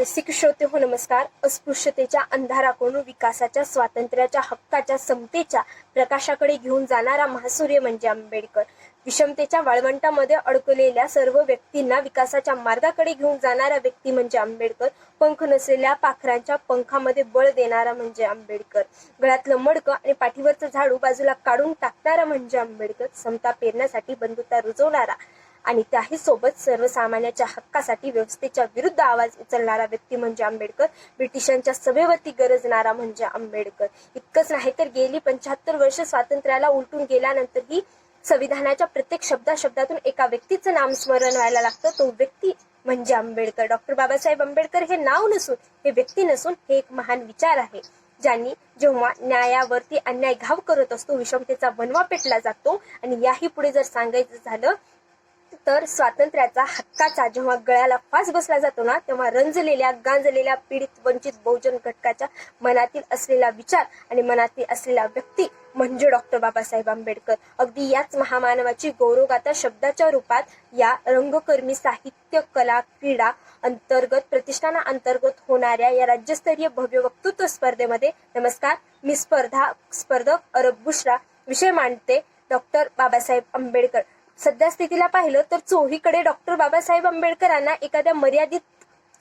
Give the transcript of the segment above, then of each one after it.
रसिक श्रोते हो नमस्कार. अस्पृश्यतेच्या अंधाराकडून विकासाच्या स्वातंत्र्याच्या हक्काच्या समतेच्या प्रकाशाकडे घेऊन जाणारा महासूर्य म्हणजे आंबेडकर. विषमतेच्या वाळवंटामध्ये अडकलेल्या सर्व व्यक्तींना विकासाच्या मार्गाकडे घेऊन जाणारा व्यक्ती म्हणजे आंबेडकर. पंख नसलेल्या पाखरांच्या पंखामध्ये बळ देणारा म्हणजे आंबेडकर. गळ्यातलं मडकं आणि पाठीवरचं झाडू बाजूला काढून टाकणारा म्हणजे आंबेडकर. समता पेरण्यासाठी बंधुता रुजवणारा आणि त्याही सोबत सर्वसामान्याच्या हक्कासाठी व्यवस्थेच्या विरुद्ध आवाज उचलणारा व्यक्ती म्हणजे आंबेडकर. ब्रिटिशांच्या सभेवरती गरजणारा म्हणजे आंबेडकर. इतकंच नाही तर गेली पंच्याहत्तर वर्ष स्वातंत्र्याला उलटून गेल्यानंतरही संविधानाच्या प्रत्येक शब्दा शब्दातून एका व्यक्तीचं नाम स्मरण व्हायला लागतं. तो व्यक्ती म्हणजे आंबेडकर. डॉक्टर बाबासाहेब आंबेडकर हे नाव नसून हे व्यक्ती नसून हे एक महान विचार आहे ज्यांनी जेव्हा न्यायावरती अन्याय घाव करत असतो विषमतेचा बनवा पेटला जातो आणि याही पुढे जर सांगायचं झालं तर स्वातंत्र्याचा हक्काचा जेव्हा गळ्याला फास बसला जातो ना तेव्हा रंजलेल्या गांजलेल्या पीडित वंचित बहुजन घटकाच्या मनातील असलेला विचार आणि मनातील असलेला व्यक्ती म्हणजे डॉक्टर बाबासाहेब आंबेडकर. अगदी याच महामानवाची गौरवगाथा शब्दाच्या रूपात या रंगकर्मी साहित्य कला क्रीडा अंतर्गत प्रतिष्ठाना अंतर्गत होणाऱ्या या राज्यस्तरीय भव्य वक्तृत्व स्पर्धेमध्ये नमस्कार मी स्पर्धा स्पर्धक अरब बुश्रा विषय मांडते डॉक्टर बाबासाहेब आंबेडकर. सध्या स्थितीला पाहिलं तर चोहीकडे डॉक्टर बाबासाहेब आंबेडकरांना एखाद्या मर्यादित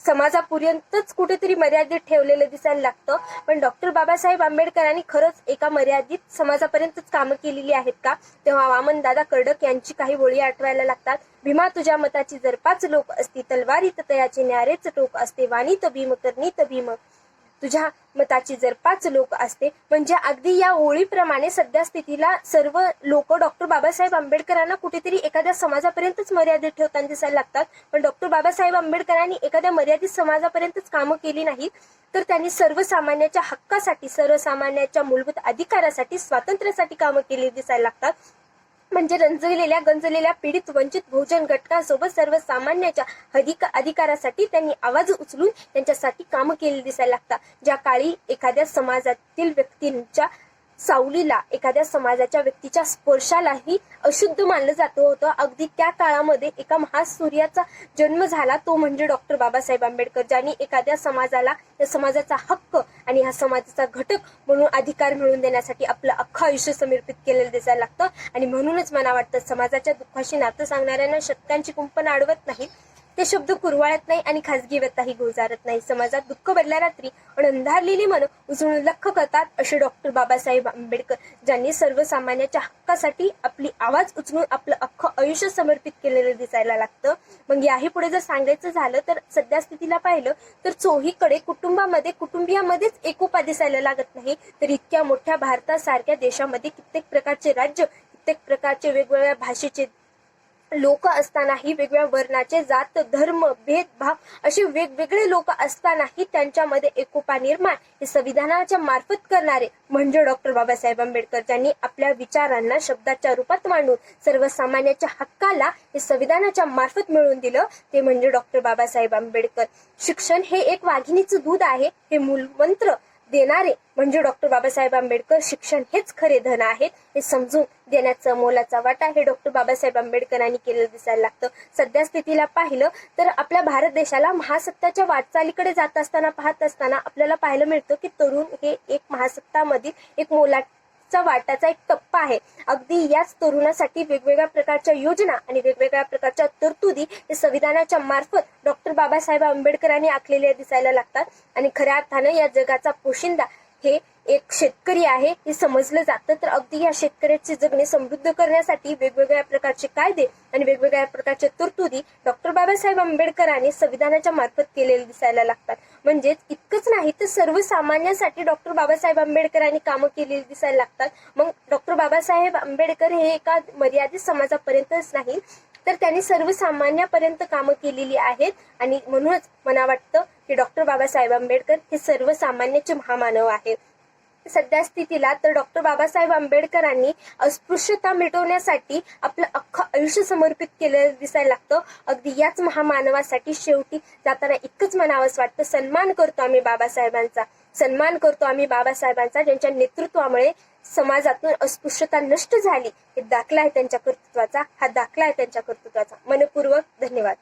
समाजापर्यंतच कुठेतरी मर्यादित ठेवलेलं दिसायला लागतं. पण डॉक्टर बाबासाहेब आंबेडकरांनी खरंच एका मर्यादित समाजापर्यंतच कामं केलेली आहेत का? तेव्हा वामन दादा कर्डक यांची काही बोळी आठवायला लागतात. भीमा तुझ्या मताची जर पाच लोक असती तलवारी तयाचे न्यारेच टोक असते. वाणीत भीम करणीत भीम. तुझ्या मताची जर पाच लोक असते म्हणजे अगदी या ओळीप्रमाणे सध्या स्थितीला सर्व लोक डॉक्टर बाबासाहेब आंबेडकरांना कुठेतरी एखाद्या समाजापर्यंतच मर्यादित ठेवताना दिसायला लागतात. पण डॉक्टर बाबासाहेब आंबेडकरांनी एखाद्या मर्यादित समाजापर्यंतच कामं केली नाहीत तर त्यांनी सर्वसामान्याच्या हक्कासाठी सर्वसामान्याच्या मूलभूत अधिकारासाठी स्वातंत्र्यासाठी कामं केली दिसायला लागतात. म्हणजे रंजलेल्या गंजलेल्या पीडित वंचित बहुजन घटकांसोबत सर्वसामान्याच्या अधिक अधिकारासाठी त्यांनी आवाज उचलून त्यांच्यासाठी कामं केली दिसायला लागतात. ज्या काळी एखाद्या समाजातील व्यक्तींच्या सावलीला एखाद्या समाजाच्या व्यक्तीच्या स्पर्शालाही अशुद्ध मानलं जात होतं. अगदी त्या काळामध्ये एका महासूर्याचा जन्म झाला तो म्हणजे डॉक्टर बाबासाहेब आंबेडकर ज्यांनी एखाद्या समाजाला त्या समाजाचा हक्क आणि ह्या समाजाचा घटक म्हणून अधिकार मिळवून देण्यासाठी आपलं अख्खं आयुष्य समर्पित केलेलं दिसायला लागतं. आणि म्हणूनच मला वाटतं समाजाच्या दुःखाशी नातं सांगणाऱ्यांना शतकांची कुंपण अडवत नाही. ते शब्द कुरवाळत नाही आणि खासगी व्यथाही गुजारत नाही. समाजात दुःख बदल्या रात्री आणि अंधारलेली मन उजळून लख करतात असे डॉक्टर बाबासाहेब आंबेडकर ज्यांनी सर्वसामान्याच्या हक्कासाठी आपली आवाज उचलून आपलं अख्खं आयुष्य समर्पित केलेलं दिसायला लागतं. मग याही पुढे जर सांगायचं झालं तर सध्या स्थितीला पाहिलं तर चोहीकडे कुटुंबामध्ये कुटुंबियामध्येच एकोपा दिसायला लागत नाही. तर इतक्या मोठ्या भारतासारख्या देशामध्ये कित्येक प्रकारचे राज्य कित्येक प्रकारचे वेगवेगळ्या भाषेचे लोक असतानाही वेगवेगळ्या वर्णाचे जात धर्म भेदभाव असे वेगवेगळे लोक असतानाही त्यांच्यामध्ये एकोपा निर्माण हे संविधानाच्या मार्फत करणारे. म्हणजे डॉक्टर बाबासाहेब आंबेडकर ज्यांनी आपल्या विचारांना शब्दाच्या रूपात मांडून सर्वसामान्याच्या हक्काला हे संविधानाच्या मार्फत मिळवून दिलं. ते म्हणजे डॉक्टर बाबासाहेब आंबेडकर. शिक्षण हे एक वाघिणीचं दूध आहे. हे मूलमंत्र देणारे. म्हणजे डॉक्टर बाबासाहेब आंबेडकर शिक्षण हेच खरे धन आहेत हे समजून देण्याचा मोलाचा वाटा हे डॉक्टर बाबासाहेब आंबेडकरांनी केलेलं दिसायला लागतं. सध्या स्थितीला पाहिलं तर आपल्या भारत देशाला महासत्ताच्या वाटचालीकडे जात असताना पाहत असताना आपल्याला पाहायला मिळतं की तरुण हे एक महासत्तामधील एक मोला चा वाटाचा एक टप्पा आहे. अगदी याच तरुणासाठी वेगवेगळ्या प्रकारच्या योजना आणि वेगवेगळ्या प्रकारच्या तरतुदी हे संविधानाच्या मार्फत डॉक्टर बाबासाहेब आंबेडकरांनी आखलेल्या दिसायला लागतात. आणि खऱ्या अर्थानं या जगाचा पोशिंदा हे एक शेतकरी आहे हे समजलं जातं. तर अगदी या शेतकऱ्याचे जगणे समृद्ध करण्यासाठी वेगवेगळ्या प्रकारचे कायदे आणि वेगवेगळ्या प्रकारच्या तरतुदी डॉक्टर बाबासाहेब आंबेडकरांनी संविधानाच्या मार्फत केलेले दिसायला लागतात. म्हणजेच इतकंच नाही तर सर्वसामान्यांसाठी डॉक्टर बाबासाहेब आंबेडकरांनी कामं केलेली दिसायला लागतात. मग डॉक्टर बाबासाहेब आंबेडकर हे एका मर्यादित समाजापर्यंतच नाही तर त्यांनी सर्वसामान्यापर्यंत कामं केलेली आहेत. आणि म्हणूनच मला वाटतं की डॉक्टर बाबासाहेब आंबेडकर हे सर्वसामान्याचे महामानव आहेत. सध्या स्थितीला तर डॉक्टर बाबासाहेब आंबेडकरांनी अस्पृश्यता मिटवण्यासाठी आपलं अख्खं आयुष्य समर्पित केलेलं दिसायला लागतं. अगदी याच महामानवासाठी शेवटी जाताना इतकंच म्हणावंच वाटतं. सन्मान करतो आम्ही बाबासाहेबांचा. सन्मान करतो आम्ही बाबासाहेबांचा ज्यांच्या नेतृत्वामुळे समाजातून अस्पृश्यता नष्ट झाली. हे दाखला आहे त्यांच्या कर्तृत्वाचा. हा दाखला आहे त्यांच्या कर्तृत्वाचा. मनपूर्वक धन्यवाद.